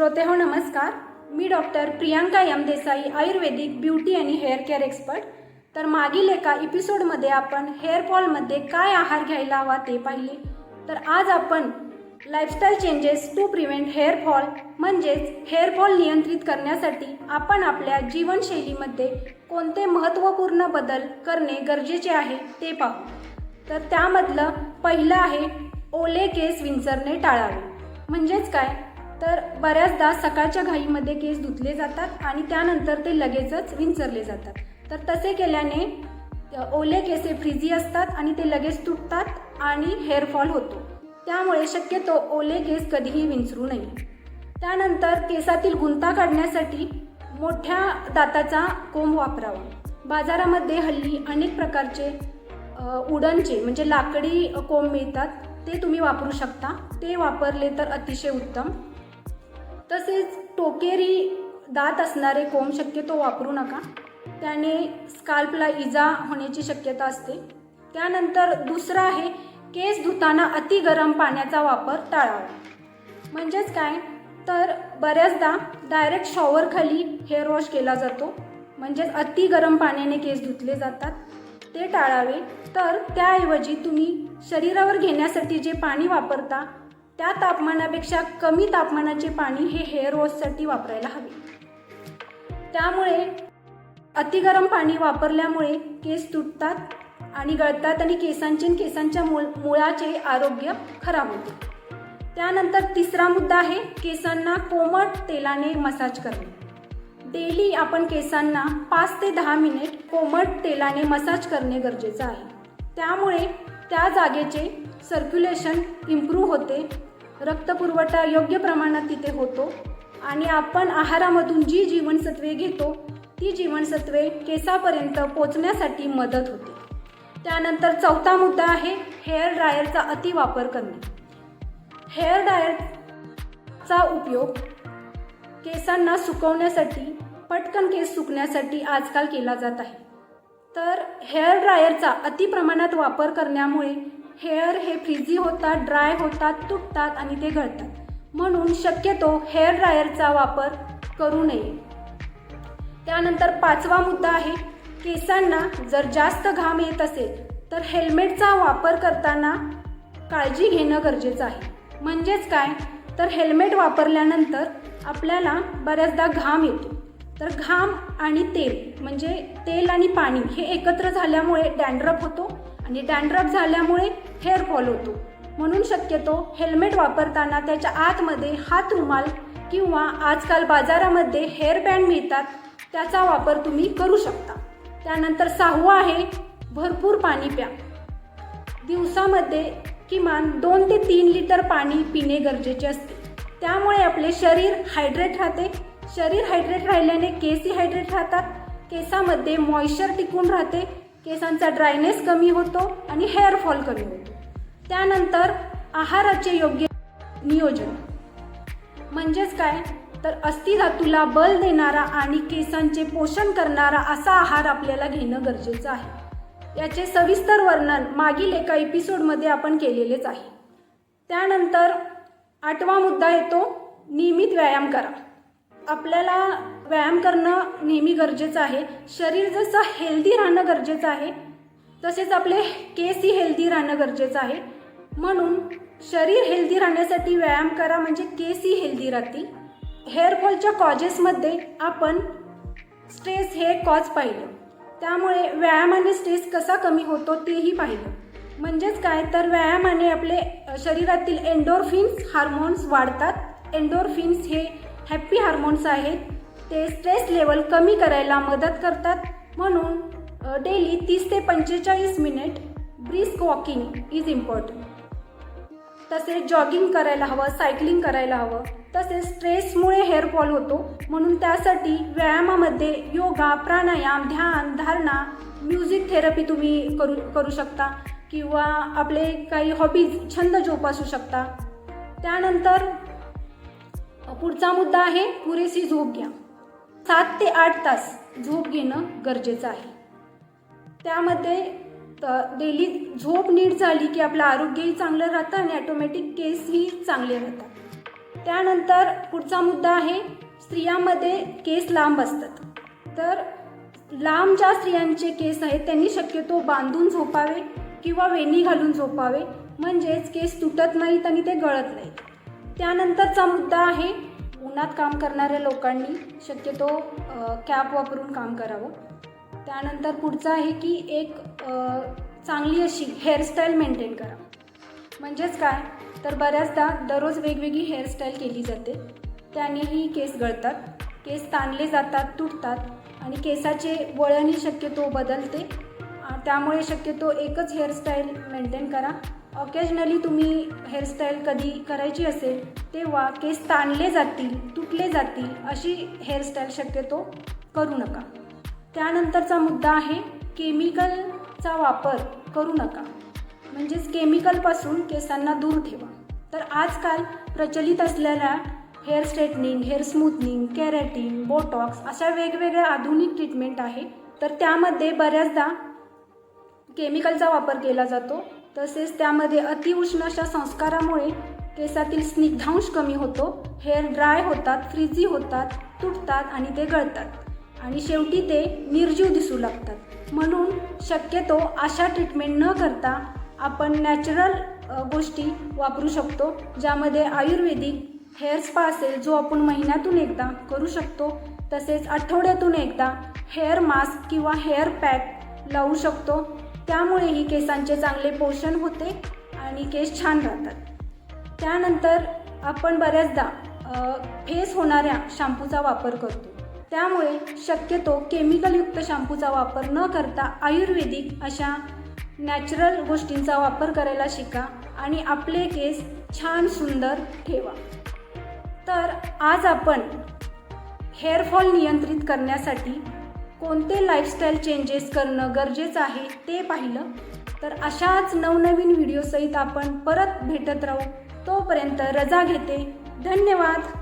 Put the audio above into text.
श्रोते हो नमस्कार मी doctor Priyanka M Desai ayurvedic beauty आणि हेअर केअर एक्सपर्ट तर मागील एका एपिसोडमध्ये आपण हेअर फॉलमध्ये काय आहार घ्यायला हवा ते पाहिले. तर आज आपण lifestyle changes to prevent hair fall म्हणजेच हेअर फॉल नियंत्रित करण्यासाठी आपण आपल्या जीवनशैलीमध्ये कोणते महत्त्वपूर्ण बदल करणे गरजेचे आहे ते पाहू. तर त्यामधलं पहिलं आहे ओले केस विंचरणे टाळावे. म्हणजेच काय? तर बऱ्याचदा सकाळच्या घाईमध्ये केस धुतले जातात आणि त्यानंतर ते लगेचच विंचरले जातात. तर तसे केल्याने ओले केस हे असतात आणि ते लगेच तुटतात आणि हेअरफॉल होतो. त्यामुळे शक्यतो ओले केस कधीही विंचरू नये. त्यानंतर केसातील गुंता काढण्यासाठी मोठ्या दाताचा कोंब वापरावा. बाजारामध्ये हल्ली अनेक प्रकारचे उडनचे म्हणजे लाकडी कोंब मिळतात. ते तुम्ही वापरू शकता. ते वापरले तर अतिशय उत्तम. तसेच टोकेरी दात असणारे कोंब शक्यतो वापरू नका. त्याने स्काल्पला इजा होण्याची शक्यता असते. त्यानंतर दुसरं आहे केस धुताना अति गरम पाण्याचा वापर टाळावा. म्हणजेच काय? तर बऱ्याचदा डायरेक्ट शॉवरखाली हेअर वॉश केला जातो. म्हणजेच अति गरम पाण्याने केस धुतले जातात. ते टाळावे. तर त्याऐवजी तुम्ही शरीरावर घेण्यासाठी जे पाणी वापरता त्या तापमानापेक्षा कमी तापमानाचे पाणी हे हेअर वॉशसाठी वापरायला हवे. त्यामुळे अतिगरम पाणी वापरल्यामुळे केस तुटतात आणि गळतात आणि केसांचे केसांच्या मुळ मुळाचे आरोग्य खराब होते. त्यानंतर तिसरा मुद्दा आहे केसांना कोमट तेलाने मसाज करणे. डेली आपण केसांना पाच ते दहा मिनिट कोमट तेलाने मसाज करणे गरजेचं आहे. त्यामुळे त्या जागेचे सर्क्युलेशन इम्प्रूव्ह होते रक्तपुरवठा योग्य प्रमाणात तिथे होतो आणि आपण आहारामधून जी जीवनसत्वे घेतो ती जीवनसत्वे केसापर्यंत पोचण्यासाठी मदत होते. त्यानंतर चौथा मुद्दा आहे हेअर ड्रायरचा अतिवापर करणे. हेअर ड्रायरचा उपयोग केसांना सुकवण्यासाठी पटकन केस सुकण्यासाठी आजकाल केला जात आहे. तर हेअर ड्रायरचा अति प्रमाणात वापर करण्यामुळे हेअर हे फ्रिझी होतात ड्राय होतात तुटतात आणि ते गळतात. म्हणून शक्यतो हेअर ड्रायरचा वापर करू नये. त्यानंतर पाचवा मुद्दा आहे केसांना जर जास्त घाम येत असेल तर हेल्मेटचा वापर करताना काळजी घेणं गरजेचं आहे. म्हणजेच काय? तर हेल्मेट वापरल्यानंतर आपल्याला बऱ्याचदा घाम येतो. तर घाम आणि तेल म्हणजे तेल आणि पाणी हे एकत्र झाल्यामुळे डॅन्ड्रप होतो आणि डॅन्ड्रफ झाल्यामुळे हेअर फॉल होतो. म्हणून शक्यतो हेल्मेट वापरताना त्याच्या आतमध्ये हात रुमाल किंवा आजकाल बाजारामध्ये हेअर बँड मिळतात त्याचा वापर तुम्ही करू शकता. त्यानंतर सहावं आहे भरपूर पाणी प्या. दिवसामध्ये किमान दोन ते तीन लिटर पाणी पिणे गरजेचे असते. त्यामुळे आपले शरीर हायड्रेट राहते. शरीर हायड्रेट राहिल्याने केसही हायड्रेट राहतात. केसामध्ये मॉइश्चर टिकून राहते. केसांचा ड्रायनेस कमी होतो आणि हेअर फॉल कमी होतो. त्यानंतर आहाराचे योग्य नियोजन. म्हणजेच काय? तर अस्थिधातूला बल देणारा आणि केसांचे पोषण करणारा असा आहार आपल्याला घेणं गरजेचं आहे. याचे सविस्तर वर्णन मागील एका एपिसोडमध्ये आपण केलेलेच आहे. त्यानंतर आठवा मुद्दा येतो नियमित व्यायाम करा. आपल्याला व्यायाम करणं नेहमी गरजेचं आहे. शरीर जसं हेल्दी राहणं गरजेचं आहे तसेच आपले केसही हेल्दी राहणं गरजेचं आहे. म्हणून शरीर हेल्दी राहण्यासाठी व्यायाम करा म्हणजे केसही हेल्दी राहतील. हेअरफॉलच्या कॉजेसमध्ये आपण स्ट्रेस हे कॉज पाहिलं. त्यामुळे व्यायामाने स्ट्रेस कसा कमी होतो तेही पाहिलं. म्हणजेच काय? तर व्यायामाने आपले शरीरातील एन्डोरफिन्स हार्मोन्स वाढतात. एन्डोरफिन्स हे हॅप्पी हार्मोन्स आहेत. ते स्ट्रेस लेवल कमी करायला मदत करतात. म्हणून डेली तीस ते पंचेचाळीस minute brisk walking is important तसेच जॉगिंग करायला हवं सायकलिंग करायला हवं. तसेच स्ट्रेसमुळे हेअरफॉल होतो. म्हणून त्यासाठी व्यायामामध्ये योगा प्राणायाम ध्यान धारणा म्युझिक थेरपी तुम्ही करू करू शकता. किंवा आपले काही हॉबीज छंद जोपासू शकता. त्यानंतर पुढचा मुद्दा आहे पुरेशी झोप घ्या. सात ते आठ तास झोप घेणं गरजेचं आहे. त्यामध्ये डेली झोप नीट झाली की आपलं आरोग्यही चांगलं राहतं आणि ॲटोमॅटिक केसही चांगले राहतात. त्यानंतर पुढचा मुद्दा आहे स्त्रियांमध्ये केस लांब असतात. तर लांब ज्या स्त्रियांचे केस आहेत त्यांनी शक्यतो बांधून झोपावे किंवा वेणी घालून झोपावे. म्हणजेच केस तुटत नाहीत आणि ते गळत नाहीत. त्यानंतरचा मुद्दा आहे उन्हात काम करणाऱ्या लोकांनी शक्यतो कॅप वापरून काम करावं. त्यानंतर पुढचं आहे की एक चांगली अशी हेअरस्टाईल मेंटेन करा म्हणजेच काय? तर बऱ्याचदा दररोज वेगवेगळी हेअरस्टाईल केली जाते. त्यानेही केस गळतात केस ताणले जातात तुटतात आणि केसाचे वळणही शक्यतो बदलते. त्यामुळे शक्यतो एकच हेअरस्टाईल मेंटेन करा. ऑकेजनली तुम्ही हेअरस्टाईल कधी करायची असेल तेव्हा केस ताणले जातील तुटले जातील अशी हेअरस्टाईल शक्यतो करू नका. त्यानंतरचा मुद्दा आहे केमिकलचा वापर करू नका. म्हणजेच केमिकलपासून केसांना दूर ठेवा. तर आजकाल प्रचलित असलेल्या hair straightening hair smoothening keratin Botox अशा वेगवेगळ्या आधुनिक ट्रीटमेंट आहे. तर त्यामध्ये बऱ्याचदा केमिकलचा वापर केला जातो. तसेच त्यामध्ये अतिउष्ण अशा संस्कारामुळे केसातील स्निग्धांश कमी होतो. हेअर ड्राय होतात फ्रिजी होतात तुटतात आणि ते गळतात. आणि शेवटी ते निर्जीव दिसू लागतात. म्हणून शक्यतो अशा ट्रीटमेंट न करता आपण नॅचरल गोष्टी वापरू शकतो ज्यामध्ये आयुर्वेदिक हेअर स्पा असेल जो आपण महिन्यातून एकदा करू शकतो. तसेच आठवड्यातून एकदा हेअर मास्क किंवा हेअर पॅक लावू शकतो. त्यामुळेही केसांचे चांगले पोषण होते आणि केस छान राहतात. त्यानंतर आपण बऱ्याचदा फेस होणाऱ्या शॅम्पूचा वापर करतो. त्यामुळे शक्यतो केमिकलयुक्त शॅम्पूचा वापर न करता आयुर्वेदिक अशा नॅचरल गोष्टींचा वापर करायला शिका आणि आपले केस छान सुंदर ठेवा. तर आज आपण हेअरफॉल नियंत्रित करण्यासाठी कोणते लाईफस्टाईल चेंजेस करणं गरजेचं आहे ते पाहिलं. तर अशाच नवनवीन व्हिडिओसहित आपण परत भेटत राहू. तोपर्यंत रजा घेते. धन्यवाद.